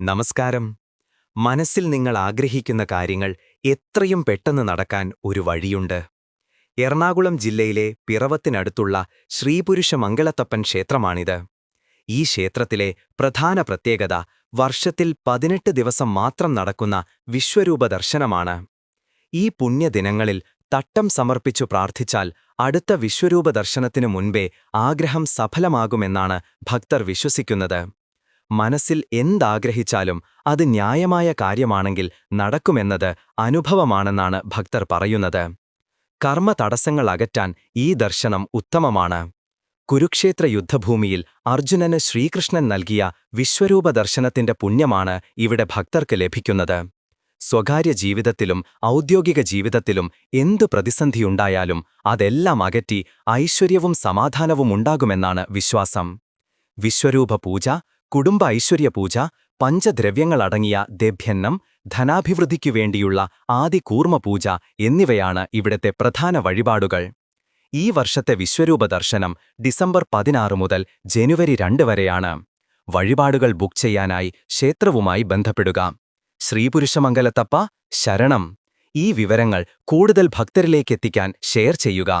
നമസ്കാരം. മനസ്സിൽ നിങ്ങൾ ആഗ്രഹിക്കുന്ന കാര്യങ്ങൾ എത്രയും പെട്ടെന്ന് നടക്കാൻ ഒരു വഴിയുണ്ട്. എറണാകുളം ജില്ലയിലെ പിറവത്തിനടുത്തുള്ള ശ്രീപുരുഷ മംഗളത്തപ്പൻ ക്ഷേത്രമാണിത്. ഈ ക്ഷേത്രത്തിലെ പ്രധാന പ്രത്യേകത വർഷത്തിൽ പതിനെട്ട് ദിവസം മാത്രം നടക്കുന്ന വിശ്വരൂപ ദർശനമാണ്. ഈ പുണ്യദിനങ്ങളിൽ തട്ടം സമർപ്പിച്ചു പ്രാർത്ഥിച്ചാൽ അടുത്ത വിശ്വരൂപ ദർശനത്തിനു മുൻപേ ആഗ്രഹം സഫലമാകുമെന്നാണ് ഭക്തർ വിശ്വസിക്കുന്നത്. മനസ്സിൽ എന്താഗ്രഹിച്ചാലും അത് ന്യായമായ കാര്യമാണെങ്കിൽ നടക്കുമെന്നത് അനുഭവമാണെന്നാണ് ഭക്തർ പറയുന്നത്. കർമ്മ തടസ്സങ്ങൾ അകറ്റാൻ ഈ ദർശനം ഉത്തമമാണ്. കുരുക്ഷേത്ര യുദ്ധഭൂമിയിൽ അർജുനന് ശ്രീകൃഷ്ണൻ നൽകിയ വിശ്വരൂപ ദർശനത്തിന്റെ പുണ്യമാണ് ഇവിടെ ഭക്തർക്ക് ലഭിക്കുന്നത്. സ്വകാര്യ ജീവിതത്തിലും ഔദ്യോഗിക ജീവിതത്തിലും എന്തു പ്രതിസന്ധിയുണ്ടായാലും അതെല്ലാം അകറ്റി ഐശ്വര്യവും സമാധാനവും ഉണ്ടാകുമെന്നാണ് വിശ്വാസം. വിശ്വരൂപ പൂജ കുടുംബ ഐശ്വര്യ പൂജ പഞ്ചദ്രവ്യങ്ങളടങ്ങിയ ദഭ്യന്നം ധനാഭിവൃദ്ധിക്കു വേണ്ടിയുള്ള ആദി കൂർമ്മപൂജ എന്നിവയാണ് ഇവിടത്തെ പ്രധാന വഴിപാടുകൾ. ഈ വർഷത്തെ വിശ്വരൂപ ദർശനം ഡിസംബർ പതിനാറ് മുതൽ ജനുവരി രണ്ട് വരെയാണ്. വഴിപാടുകൾ ബുക്ക് ചെയ്യാനായി ക്ഷേത്രവുമായി ബന്ധപ്പെടുക. ശ്രീപുരുഷമംഗലത്തപ്പ ശരണം. ഈ വിവരങ്ങൾ കൂടുതൽ ഭക്തരിലേക്കെത്തിക്കാൻ ഷെയർ ചെയ്യുക.